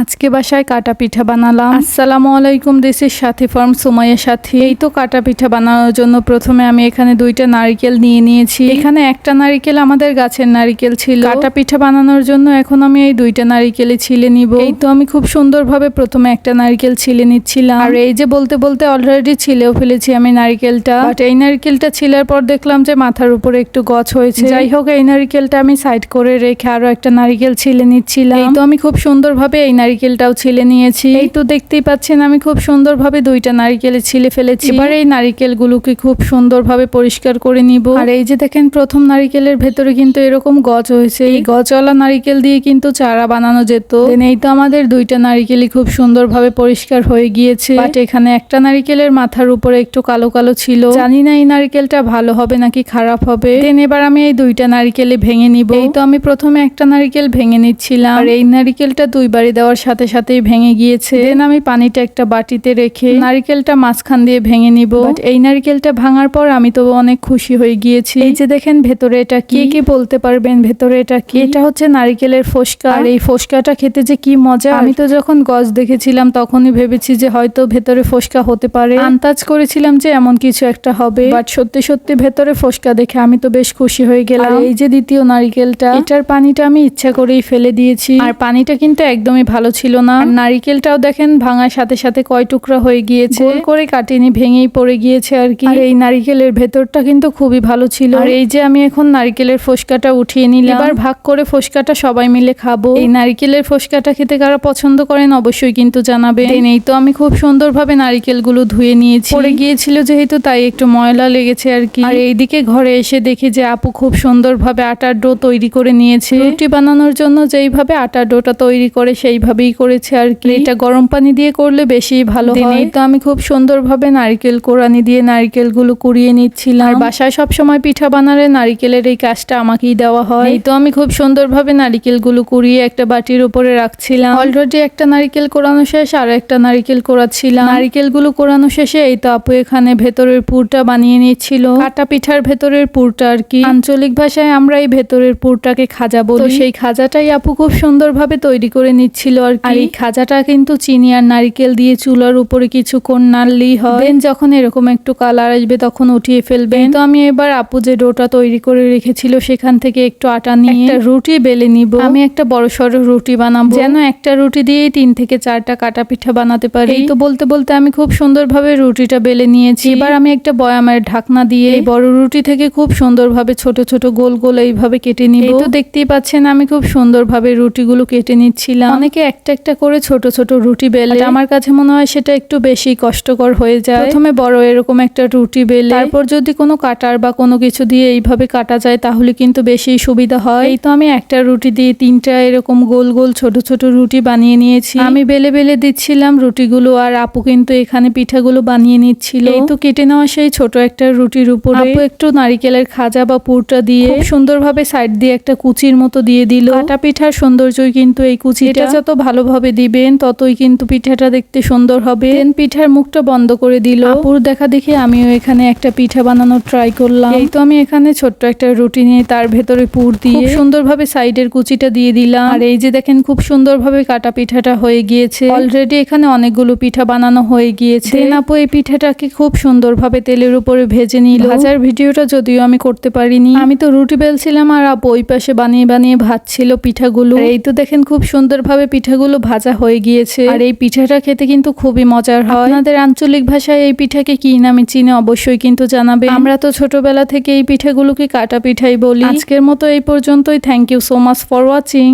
আজকে বাসায় কাটা পিঠা বানালাম। আসসালামু আলাইকুম দেশের সাথে ফার্ম সময়ের সাথে। এই তো কাটা পিঠা বানানোর জন্য প্রথমে আমি এখানে দুইটা নারকেল নিয়ে নিয়েছি। এখানে একটা নারকেল আমাদের গাছের নারকেল ছিল। কাটা পিঠা বানানোর জন্য এখন আমি এই দুইটা নারকেলে ছিলে নিব। এই তো আমি খুব সুন্দরভাবে প্রথমে একটা নারকেল ছিলে নিচ্ছিলাম। আর এই যে বলতে বলতে অলরেডি ছিলেও ফেলেছি আমি নারকেলটা। বাট এই নারকেলটা ছিলার পর দেখলাম যে মাথার উপরে একটু গছ হয়েছে। যাই হোক এই নারকেলটা আমি সাইড করে রেখে আরও একটা নারকেল ছিলে নিচ্ছিলাম। এই তো আমি খুব সুন্দরভাবে এই নারকেলটাও ছিলে নিয়েছি। এই তো দেখতেই পাচ্ছেন আমি খুব সুন্দরভাবে দুইটা নারকেলে ছিলে ফেলেছি। এবার এই নারকেলগুলোকে খুব সুন্দরভাবে পরিষ্কার করে নিব। আর এই যে দেখেন প্রথম নারিকেলের ভেতরে কিন্তু এরকম গজ হয়েছে। এই গজওয়ালা নারকেল দিয়ে কিন্তু চারা বানানো যেত। এই তো আমাদের দুইটা নারকেলই খুব সুন্দরভাবে পরিষ্কার হয়ে গিয়েছে। বাট এখানে একটা নারকেলের মাথার উপরে একটু কালো কালো ছিল। জানি না এই নারকেলটা ভালো হবে নাকি খারাপ হবে। দেন এবার আমি এই দুইটা নারকেলে ভেঙে নিব। এই তো আমি প্রথমে একটা নারকেল ভেঙে নিচ্ছিলাম। আর এই নারকেলটা দুইবারই দেওয়ার সাথে সাথেই ভেঙে গিয়েছে। দেন আমি পানিটা একটা বাটিতে রেখে নারিকেলটা মাঝখান দিয়ে ভেঙে নিব। এই নারকেলটা ভাঙার পর আমি তো অনেক খুশি হয়ে গিয়েছি। এই যে দেখেন ভেতরে এটা কি কি বলতে পারবেন? ভেতরে এটা কি? এটা হচ্ছে নারকেলের ফোসকা। আর এই ফোসকাটা খেতে যে কি মজা। আমি তো যখন গজ দেখেছিলাম তখনই ভেবেছি যে হয়তো ভেতরে ফোসকা হতে পারে। আন্দাজ করেছিলাম যে এমন কিছু একটা হবে। বাট সত্যি সত্যি ভেতরে ফোসকা দেখে আমি তো বেশ খুশি হয়ে গেলাম। এই যে দ্বিতীয় নারিকেলটা এটার পানিটা আমি ইচ্ছা করেই ফেলে দিয়েছি। আর পানিটা কিন্তু একদমই ভালো ছিল না। নারিকেলটাও দেখেন ভাঙার সাথে সাথে কয় টুকরা হয়ে গিয়েছে। করে কাটিনি ভেঙেই পড়ে গিয়েছে আর কি। এই নারিকেলের ভেতরটা কিন্তু খুবই ভালো ছিল। আর এই যে আমি এখন নারিকেলের ফোসকাটা উঠিয়ে নিলাম। এবার ভাগ করে ফোসকাটা সবাই মিলে খাব। এই নারিকেলের ফোসকাটা খেতে কারা পছন্দ করেন অবশ্যই কিন্তু জানাবে এই তো আমি খুব সুন্দরভাবে নারিকেলগুলো ধুয়ে নিয়েছি। পড়ে গিয়েছিল যেহেতু তাই একটু ময়লা লেগেছে আর কি। আর এইদিকে ঘরে এসে দেখি যে আপু খুব সুন্দরভাবে আটার ডো তৈরি করে নিয়েছে। রুটি বানানোর জন্য যেইভাবে আটার ডোটা তৈরি করে সেইভাবেই করেছে আর কি। এটা গরম পানি দিয়ে করলে বেশি ভালো হয়। তো আমি খুব সুন্দরভাবে নারকেল কোরানি দিয়ে নারকেলগুলো কুড়িয়ে নিচ্ছিলাম। আর বাসায় সব সময় পিঠা বানালে নারকেলের এই কাজটা আমাকেই দেওয়া হয়। এই তো আমি খুব সুন্দরভাবে নারকেলগুলো কুড়িয়ে একটা বাটির উপরে রাখছিলাম। অলরেডি একটা নারকেল কোরানো শেষ আর একটা নারকেল কোরাচ্ছিলাম। নারকেলগুলো কোরানো শেষে এই তো আপু এখানে ভেতরের পুরটা বানিয়ে নিচ্ছিল কাটা পিঠার ভেতরের পুরটা আর কি। আঞ্চলিক ভাষায় আমরা এই ভেতরের পুরটাকে খাজা বলি। সেই খাজাটাই আপু খুব সুন্দরভাবে তৈরি করে নিচ্ছিল আর কি? আর এই খাজাটা কিন্তু চিনি আর নারকেল দিয়ে চুলার উপরে কিছু কিছুক্ষণ নাড়লেই হয়। দেন যখন এরকম একটু কালার আসবে তখন উঠিয়ে ফেলবে তো আমি এবার আপু যে ডোটা তৈরি করে রেখেছিল সেখান থেকে একটু আটা নিয়ে একটা রুটি বেলে নিব। আমি একটা বড় সড়ো রুটি বানাবো। যেন একটা রুটি দিয়েই তিন থেকে চারটা কাটা পিঠা বানাতে পারি। এই তো বলতে বলতে আমি খুব সুন্দরভাবে রুটিটা বেলে নিয়েছি। এবার আমি একটা বয়ামের ঢাকনা দিয়ে এই বড় রুটি থেকে খুব সুন্দরভাবে ছোট ছোট গোল গোল এইভাবে কেটে নিব। তো দেখতেই পাচ্ছেন আমি খুব সুন্দরভাবে রুটিগুলো কেটে নিচ্ছিলাম। অনেকে একটা একটা করে ছোট ছোট রুটি বেলে। আমার কাছে মনে হয় সেটা একটু বেশি কষ্টকর হয়ে যায়। প্রথমে বড় এরকম একটা রুটি বেলে। তারপর যদি কোনো কাটার বা কোনো কিছু দিয়ে এইভাবে কাটা যায় তাহলে কিন্তু বেশি সুবিধা হয়। এই তো আমি একটা রুটি দিয়ে তিনটা এরকম গোল গোল ছোট ছোট রুটি বানিয়ে নিয়েছি। আমি বেলে বেলে দিচ্ছিলাম রুটিগুলো আর আপু কিন্তু এখানে পিঠাগুলো বানিয়ে নিচ্ছিল। এই তো কেটে নেওয়া সেই ছোট একটা রুটির উপরে। আপু একটু নারিকেলের খাজা বা পুরটা দিয়ে সুন্দরভাবে সাইড দিয়ে একটা কুচির মতো দিয়ে দিল। কাটা পিঠার সৌন্দর্যই কিন্তু এই কুচিটা। যত ভালোভাবে দিবেন ততই কিন্তু পিঠাটা দেখতে সুন্দর হবে। দেন পিঠার মুখটা বন্ধ করে দিল। আপুর দেখা দেখে আমিও এখানে একটা পিঠা বানানোর ট্রাই করলাম। এই তো আমি এখানে ছোট্ট একটা রুটি নিয়ে তার ভেতরে পুর দিয়ে সুন্দরভাবে সাইডের কুচিটা দিয়ে দিলাম। আর এই যে দেখেন খুব সুন্দরভাবে কাটা পিঠাটা হয়ে গিয়েছে। অলরেডি এখানে অনেকগুলো পিঠা বানানো হয়ে গিয়েছে। দেন আপু এই পিঠাটাকে খুব সুন্দরভাবে তেলের উপরে ভেজে নিল। ভাজার ভিডিওটা যদিও আমি করতে পারিনি। আমি তো রুটি বেলছিলাম আর আপু ওই পাশে বানিয়ে বানিয়ে ভাজছিল পিঠাগুলো। এই তো দেখেন খুব সুন্দরভাবে পিঠাগুলো ভাজা হয়ে গিয়েছে। আর এই পিঠাটা খেতে কিন্তু খুবই মজার হয়। আপনাদের আঞ্চলিক ভাষায় এই পিঠাকে কি নামে চিনে অবশ্যই কিন্তু জানাবে আমরা তো ছোটবেলা থেকে এই পিঠাগুলোকে কাটা পিঠাই বলি। আজকের মতো এই পর্যন্তই। Thank you so much for watching